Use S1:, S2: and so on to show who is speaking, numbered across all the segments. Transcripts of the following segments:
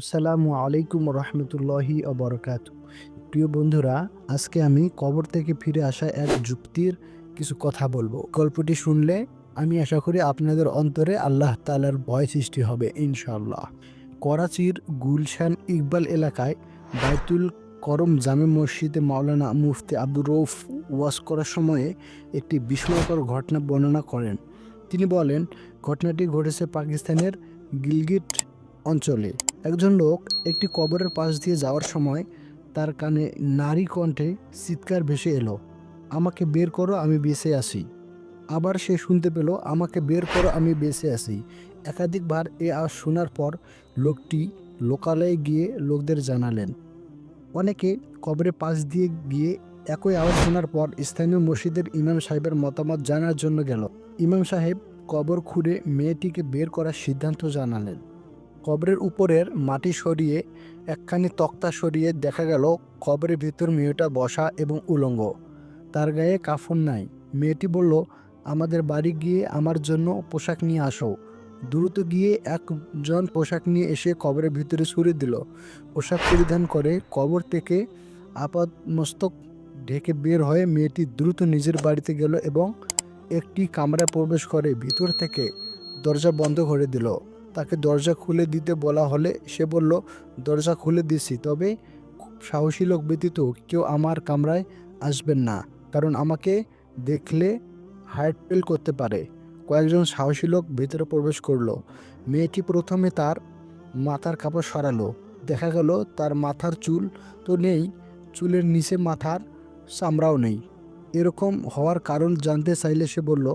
S1: আসসালামু আলাইকুম রহমতুল্লাহি অবরকাত প্রিয় বন্ধুরা, আজকে আমি কবর থেকে ফিরে আসা এক যুক্তির কিছু কথা বলব। গল্পটি শুনলে আমি আশা করি আপনাদের অন্তরে আল্লাহ তালার ভয় সৃষ্টি হবে, ইনশাআল্লাহ। করাচির গুলশান ইকবাল এলাকায় বাইতুল করম জামে মসজিদে মাওলানা মুফতি আব্দুর রৌফ ওয়াজ করার সময়ে একটি বিস্ময়কর ঘটনা বর্ণনা করেন। তিনি বলেন, ঘটনাটি ঘটেছে পাকিস্তানের গিলগিট অঞ্চলে। একজন লোক একটি কবরের পাশ দিয়ে যাওয়ার সময় তার কানে নারী কণ্ঠে চিৎকার ভেসে এলো, আমাকে বের করো, আমি বেঁচে আসি আবার সে শুনতে পেল, আমাকে বের করো, আমি বেঁচে আসি একাধিকবার এ আওয়াজ শোনার পর লোকটি লোকালয়ে গিয়ে লোকদের জানালেন। অনেকে কবরের পাশ দিয়ে গিয়ে একই আওয়াজ শোনার পর স্থানীয় মসজিদের ইমাম সাহেবের মতামত জানার জন্য গেল। ইমাম সাহেব কবর খুঁড়ে মেয়েটিকে বের করার সিদ্ধান্ত জানালেন। কবরের উপরের মাটি সরিয়ে একখানি তক্তা সরিয়ে দেখা গেল, কবরের ভিতর মেয়েটা বসা এবং উলঙ্গ। তার গায়ে কাফন নাই। মেয়েটি বলল, আমাদের বাড়ি গিয়ে আমার জন্য পোশাক নিয়ে আসো। দ্রুত গিয়ে একজন পোশাক নিয়ে এসে কবরের ভিতরে ছুড়ে দিল। পোশাক পরিধান করে কবর থেকে আপাত মস্তক ঢেকে বের হয়ে মেয়েটি দ্রুত নিজের বাড়িতে গেল এবং একটি কামরায় প্রবেশ করে ভিতর থেকে দরজা বন্ধ করে দিল। তাকে দরজা খুলে দিতে বলা হলে সে বলল, দরজা খুলে দিছি, তবে সাহসী লোক ব্যতীত কেউ আমার কামরায় আসবেন না, কারণ আমাকে দেখলে হার্ট ফেল করতে পারে। কয়েকজন সাহসী লোক ভেতরে প্রবেশ করল। মেয়েটি প্রথমে তার মাথার কাপড় সরালো। দেখা গেল তার মাথার চুল তো নেই, চুলের নিচে মাথার চামড়াও নেই। এরকম হওয়ার কারণ জানতে চাইলে সে বলল,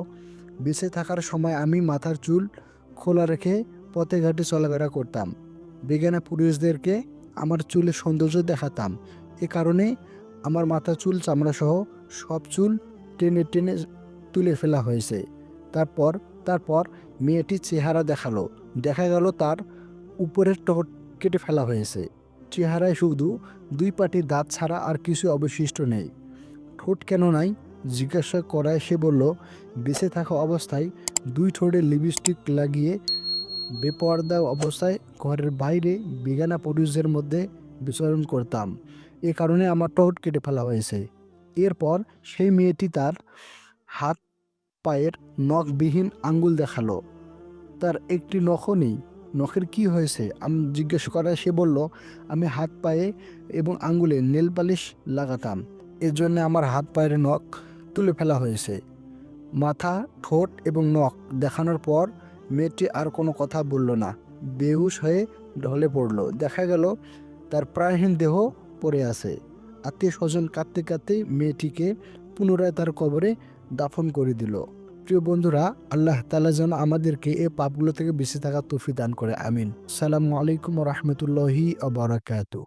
S1: বেঁচে থাকার সময় আমি মাথার চুল খোলা রেখে পথে ঘাটে চলাফেরা করতাম। বেগানা পুরুষদেরকে আমার চুলের সৌন্দর্য দেখাতাম। এ কারণে আমার মাথা চুল, চামড়াসহ সব চুল টেনে টেনে তুলে ফেলা হয়েছে। তারপর তারপর মেয়েটির চেহারা দেখাল। দেখা গেল তার উপরের ঠোঁট কেটে ফেলা হয়েছে। চেহারায় শুধু দুই পাটির দাঁত ছাড়া আর কিছু অবশিষ্ট নেই। ঠোঁট কেন নাই? জিজ্ঞাসা করায় সে বলল, বেঁচে থাকা অবস্থায় দুই ঠোঁটে লিপস্টিক লাগিয়ে বেপর্দা অবস্থায় ঘরের বাইরে বেগানা পুরুষদের মধ্যে বিচরণ করতাম। এ কারণে আমার ঠোঁট কেটে ফেলা হয়েছে। এরপর সেই মেয়েটি তার হাত পায়ের নখবিহীন আঙ্গুল দেখাল। তার একটি নখও নেই। নখের কি হয়েছে? আমি জিজ্ঞেস করায় সে বলল, আমি হাত পায়ে এবং আঙ্গুলে নেল পালিশ লাগাতাম। এর জন্য আমার হাত পায়ের নখ তুলে ফেলা হয়েছে। মাথা, ঠোঁট এবং নখ দেখানোর পর মেয়েটি আর কোনো কথা বলল না। বেহুশ হয়ে ঢলে পড়ল। দেখা গেল, তার প্রাণহীন দেহ পড়ে আছে। আত্মীয় স্বজন কাঁদতে কাঁদতে মেয়েটিকে পুনরায় তার কবরে দাফন করে দিল। প্রিয় বন্ধুরা, আল্লাহ তালা যেন আমাদেরকে এ পাপগুলো থেকে বেঁচে থাকার তফি দান করে। আমিন। সালামু আলাইকুম রহমতুল্লাহি আবরাকাতু